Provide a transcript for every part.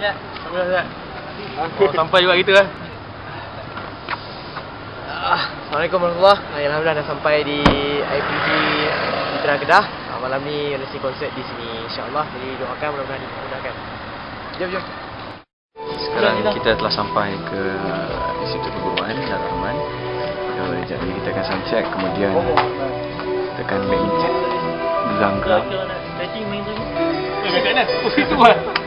Oh, sampai juga kita kan. Ah, Assalamualaikum warahmatullahi wabarakatuh. Alhamdulillah dah sampai di IPG Putra Kedah. Ah, malam ni ada si konsert di sini insya-Allah. Jadi doakan mudah-mudahan dimudahkan. Jom jom. Sekarang kita telah sampai ke Institut Perguruan Darul Rahman. Jadi kita akan sound check kemudian kita akan make meeting Zanggram. Stretching main tu. Eh, kat kanan. Oh, situ ah.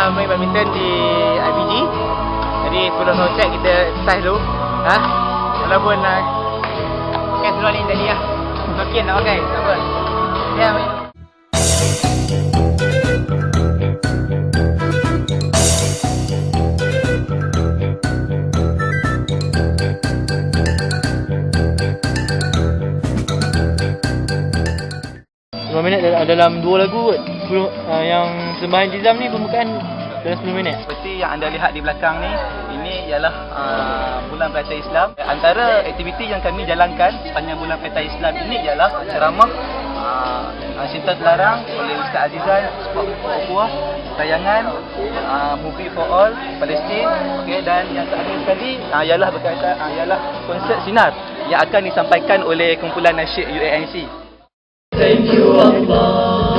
Tengah main badminton di IPG. Jadi sebelum sound check kita exercise dulu. Ha? Walaupun nak pakai seluar ni tadi lah. Makin nak pakai, tak apa. Ya. Lima minit dalam, dua lagu kot. Sebelum, uh, yang Sembahyang jizam ni pembukaan dalam 10 minit. Seperti yang anda lihat di belakang ni, ini ialah uh, bulan Pelajar Islam. Antara aktiviti yang kami jalankan sepanjang bulan Pelajar Islam ini ialah ceramah uh, Sinta Telarang oleh Ustaz Azizan, Sport for Tayangan, uh, Movie for All, Palestin okay, dan yang terakhir sekali uh, ialah, berkaitan, uh, ialah konsert sinar yang akan disampaikan oleh kumpulan nasyid UANC. Thank you Allah.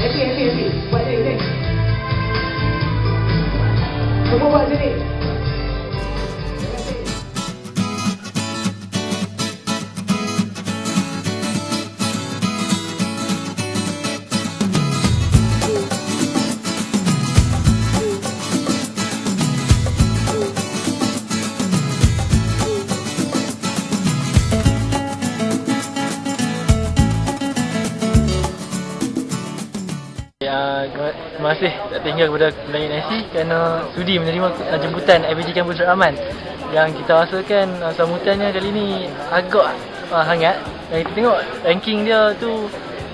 Happy, happy, happy. Buat sini, sini. Semua buat sini. Ya, terima kasih. Tak tinggal kepada Melayu NSC kerana sudi menerima uh, jemputan IPG Kampus Rahman yang kita rasakan uh, sambutannya kali ni agak uh, hangat. Dan kita tengok ranking dia tu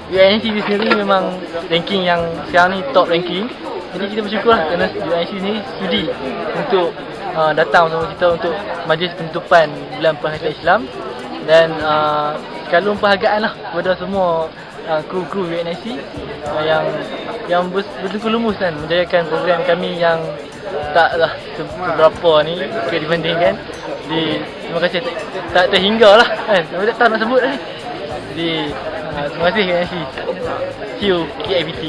ni sendiri memang ranking yang sekarang ni top ranking. Jadi kita bersyukur lah kerana UNC ni sudi untuk uh, datang bersama kita untuk majlis penutupan bulan Perhatian Islam. Dan uh, sekalun perhargaan lah kepada semua uh, kru-kru UNSC uh, yang yang ber- betul lumus kan menjayakan program kami yang taklah se- seberapa ni jika dibandingkan. Di terima kasih tak, tak terhingga lah kan saya tak tahu nak sebut lah ni. Jadi uh, terima kasih see you KIBT